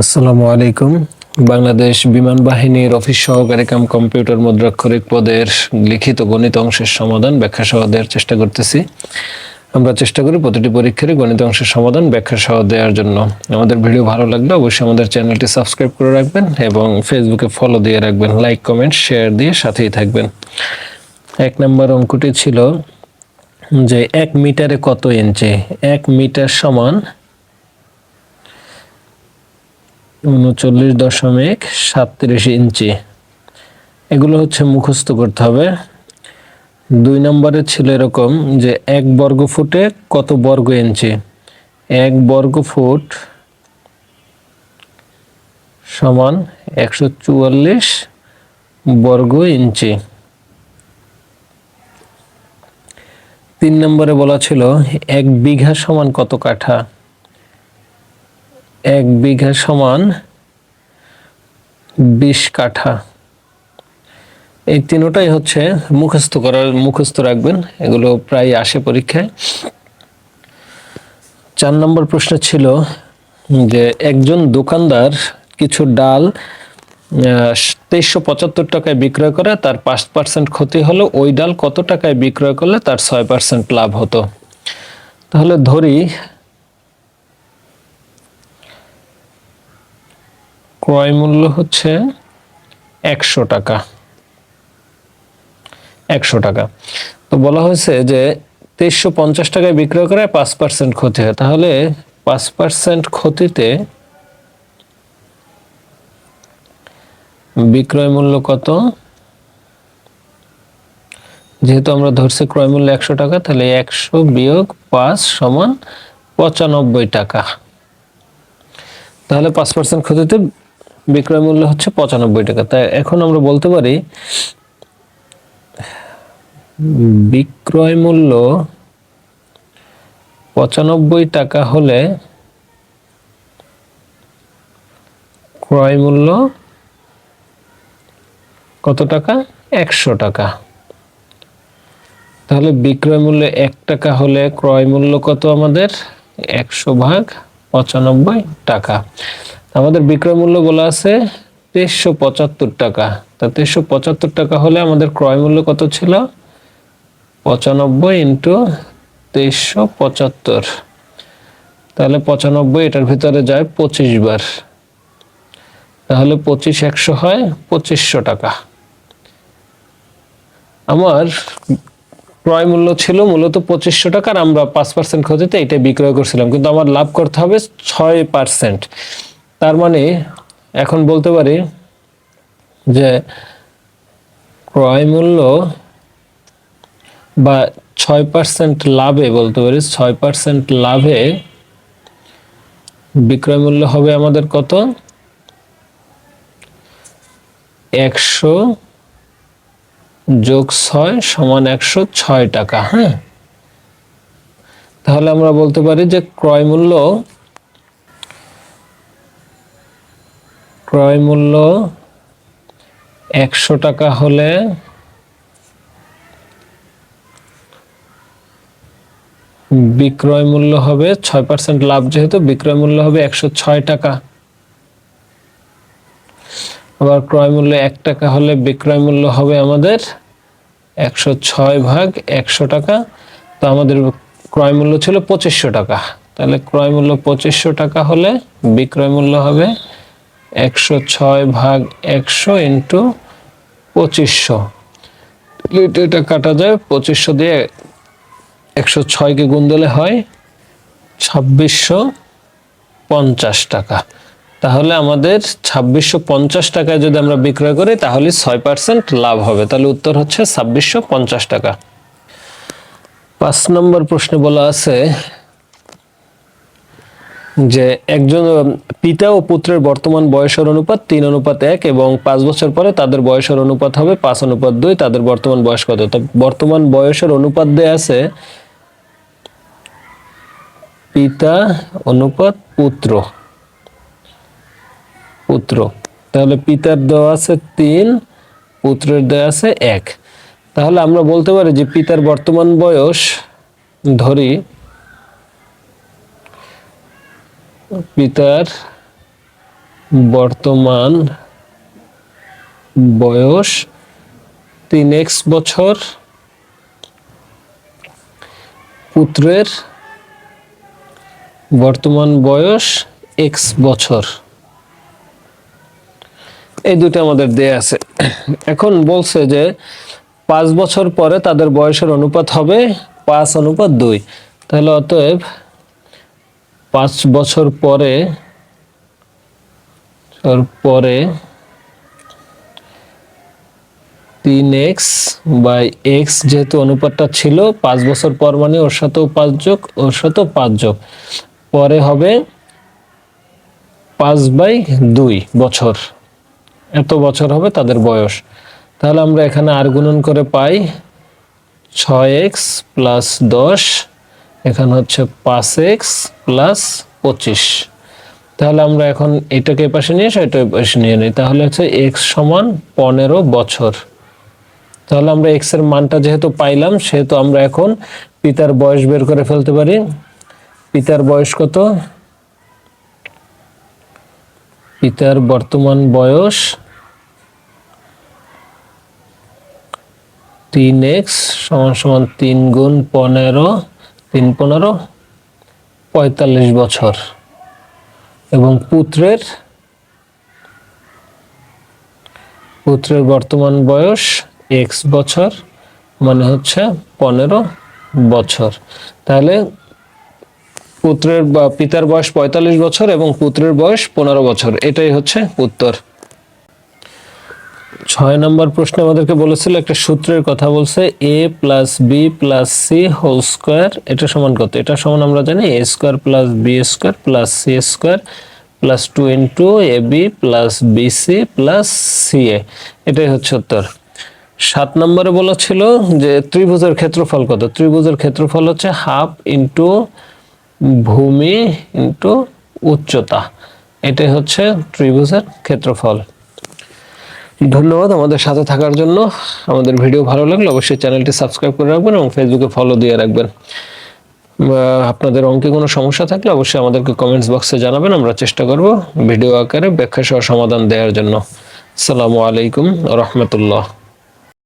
আসসালামু আলাইকুম। বাংলাদেশ বিমান বাহিনীর অফিস সহকারী কাম কম্পিউটার মুদ্রাক্ষরিক পদের লিখিত গণিত অংশের সমাধান ব্যাখ্যা সহ দেওয়ার চেষ্টা করতেছি। আমরা চেষ্টা করি প্রতিটি পরীক্ষারই গণিত অংশের সমাধান ব্যাখ্যা সহ দেওয়ার জন্য। আমাদের ভিডিও ভালো লাগলে অবশ্যই আমাদের চ্যানেলটি সাবস্ক্রাইব করে রাখবেন এবং ফেসবুকে ফলো দিয়ে রাখবেন। লাইক, কমেন্ট, শেয়ার দিয়ে সাথেই থাকবেন। এক নম্বর অঙ্কটি ছিল যে এক মিটারে কত ইঞ্চি? এক মিটার সমান উনচল্লিশ দশমিক সাতত্রিশ ইঞ্চি। এগুলো হচ্ছে মুখস্থ করতে হবে। দুই নম্বরে ছিল এরকম যে এক বর্গ ফুটে কত বর্গ ইঞ্চি? এক বর্গ ফুট সমান একশো চুয়াল্লিশ বর্গ ইঞ্চি। তিন নম্বরে বলা ছিল, এক বিঘা সমান কত কাঠা? এক বিঘা সমান বিশ কাঠা। এই তিনোটাই হচ্ছে মুখস্থ করার, মুখস্থ রাখবেন। এগুলো প্রায় আসে পরীক্ষায়। চার নম্বর প্রশ্ন ছিল যে একজন দোকানদার কিছু ডাল তেইশশো পঁচাত্তর টাকায় বিক্রয় করে, তার পাঁচ পার্সেন্ট ক্ষতি হলো, ওই ডাল কত টাকায় বিক্রয় করলে তার ছয় পার্সেন্ট লাভ হতো? তাহলে ধরি ক্রয় মূল্য হচ্ছে একশো টাকা। একশো টাকা। তো বলা হয়েছে যে তেইশশো পঞ্চাশ টাকায় বিক্রয় করে পাঁচ পার্সেন্ট ক্ষতি হয়। তাহলে পাঁচ পার্সেন্ট ক্ষতিতে বিক্রয় মূল্য কত? যেহেতু আমরা ধরছি ক্রয় মূল্য একশো টাকা, তাহলে একশো বিয়োগ পাঁচ সমান পঁচানব্বই টাকা। তাহলে পাঁচ পার্সেন্ট ক্ষতিতে বিক্রয় মূল্য হচ্ছে পঁচানব্বই টাকা। তাই এখন আমরা বলতে পারি, বিক্রয় মূল্য পঁচানব্বই টাকা হলে ক্রয় মূল্য কত টাকা? একশো টাকা। তাহলে বিক্রয় মূল্য এক টাকা হলে ক্রয় মূল্য কত আমাদের? একশো ভাগ পঁচানব্বই টাকা। আমাদের বিক্রয় মূল্য বলা আছে তেইশশো পঁচাত্তর টাকা। তা তেইশশো পঁচাত্তর টাকা হলে আমাদের ক্রয় মূল্য কত ছিল? পঁচানব্বই ইন্টু তেইশশো পঁচাত্তর। তাহলে পঁচানব্বই এটার ভিতরে যায় পঁচিশ বার। তাহলে পঁচিশ একশো হয় পঁচিশশো টাকা। আমার ক্রয় মূল্য ছিল মূলত পঁচিশশো টাকা আর আমরা পাঁচ পার্সেন্ট ক্ষতিতে এটা বিক্রয় করছিলাম। কিন্তু আমার লাভ করতে হবে ছয় পার্সেন্ট তার মানে এখন বলতে পারি যে ক্রয় মূল্য বা ছয় পার্সেন্ট লাভে বলতে পারি, ছয় পার্সেন্ট লাভে বিক্রয় মূল্য হবে আমাদের কত? একশো যোগ ছয় সমান একশো ছয় টাকা হ্যাঁ? তাহলে আমরা বলতে পারি যে ক্রয় মূল্য ক্রয় মূল্য একশো টাকা হলে বিক্রয় মূল্য হবে ছয় পার্সেন্ট লাভ যেহেতু, বিক্রয় মূল্য হবে একশো ছয় টাকা। আবার ক্রয় মূল্য এক টাকা হলে বিক্রয় মূল্য হবে আমাদের একশো ছয় ভাগ একশো টাকা। তো আমাদের ক্রয় মূল্য ছিল পঁচিশশো টাকা। তাহলে ক্রয় মূল্য পঁচিশশো টাকা হলে বিক্রয় মূল্য হবে একশো ছয় ভাগ একশো ইন্টু পঁচিশশো। এটা কাটা যায়, পঁচিশশো দিয়ে একশো ছয়কে গুণ দিলে হয় ছাব্বিশশো পঞ্চাশ টাকা। তাহলে আমাদের ছাব্বিশশো পঞ্চাশ টাকায় যদি আমরা বিক্রয় করি, তাহলে ছয় পার্সেন্ট লাভ হবে। তাহলে উত্তর হচ্ছে ছাব্বিশশো পঞ্চাশ টাকা। পাঁচ নম্বর প্রশ্নে বলা আছে যে একজন পিতা ও পুত্রের বর্তমান বয়সের অনুপাত তিন, অনুপাত এক এবং পাঁচ বছর পরে তাদের বয়সের অনুপাত হবে পাঁচ, অনুপাত দুই, তাদের বর্তমান বয়স কত? বর্তমান বয়সের অনুপাত দেয়া আছে পিতা, অনুপাত পুত্র। পুত্র। তাহলে পিতার দেওয়া আছে তিন, পুত্রের দেওয়া আছে এক। তাহলে আমরা বলতে পারি যে পিতার বর্তমান বয়স ধরি পিতার বর্তমান বয়স তিন এক্স বছর। পুত্রের বর্তমান বয়স এক্স বছর। এই দুটো আমাদের দেয়া আছে। এখন বলছে যে পাঁচ বছর পরে তাদের বয়সের অনুপাত হবে পাঁচ অনুপাত দুই। তাহলে অতএব পাঁচ বছর পরে পরে তিন এক্স বাই এক্স যেহেতু অনুপাতটা ছিল, পাঁচ বছর পর মানে ওর সাথেও পাঁচ যোগ, ওর সাথেও পাঁচ যোগ। পরে হবে পাঁচ বাই দুই বছর। এত বছর হবে তাদের বয়স। তাহলে আমরা এখানে আর গুণন করে পাই ছয় এক্স প্লাস দশ এখানে হচ্ছে পাঁচ এক্স প্লাস পঁচিশ। তাহলে আমরা এখন এটাকে পাশে নিয়ে এ পাশে নিয়ে নিই। তাহলে হচ্ছে এক্স সমান পনেরো বছর। তাহলে আমরা এক্সের মানটা যেহেতু পাইলাম, সেহেতু আমরা এখন পিতার বয়স বের করে ফেলতে পারি। পিতার বয়স কত? পিতার বর্তমান বয়স তিন এক্স সমান সমান তিন গুণ পনেরো তিন পনেরো, পঁয়তাল্লিশ বছর। এবং পুত্রের পুত্রের বর্তমান বয়স এক্স বছর মানে হচ্ছে পনেরো বছর। তাহলে পুত্রের বা পিতার বয়স পঁয়তাল্লিশ বছর এবং পুত্রের বয়স পনেরো বছর। এটাই হচ্ছে উত্তর। ছয় নম্বর প্রশ্ন আমাদেরকে বলেছিল, একটা সূত্রের কথা বলছে A plus B plus C whole square এটা সমান কত? এটা সমান আমরা জানি A square plus B square plus C square plus two into A B plus B C plus C A এটাই হচ্ছে উত্তর। সাত নম্বরে বলেছিল যে ত্রিভুজের ক্ষেত্রফল কত? ত্রিভুজের ক্ষেত্রফল হচ্ছে হাফ ইন্টু ভূমি ইন্টু উচ্চতা। এটাই হচ্ছে ত্রিভুজের ক্ষেত্রফল। ধন্যবাদ আমাদের সাথে থাকার জন্য। আমাদের ভিডিও ভালো লাগলে অবশ্যই চ্যানেলটি সাবস্ক্রাইব করে রাখবেন এবং ফেসবুকে ফলো দিয়ে রাখবেন। আপনাদের অঙ্কে কোনো সমস্যা থাকলে অবশ্যই আমাদেরকে কমেন্টস বক্সে জানাবেন। আমরা চেষ্টা করব ভিডিও আকারে ব্যাখ্যা সহ সমাধান দেওয়ার জন্য। আসসালামু আলাইকুম রহমতুল্লাহ।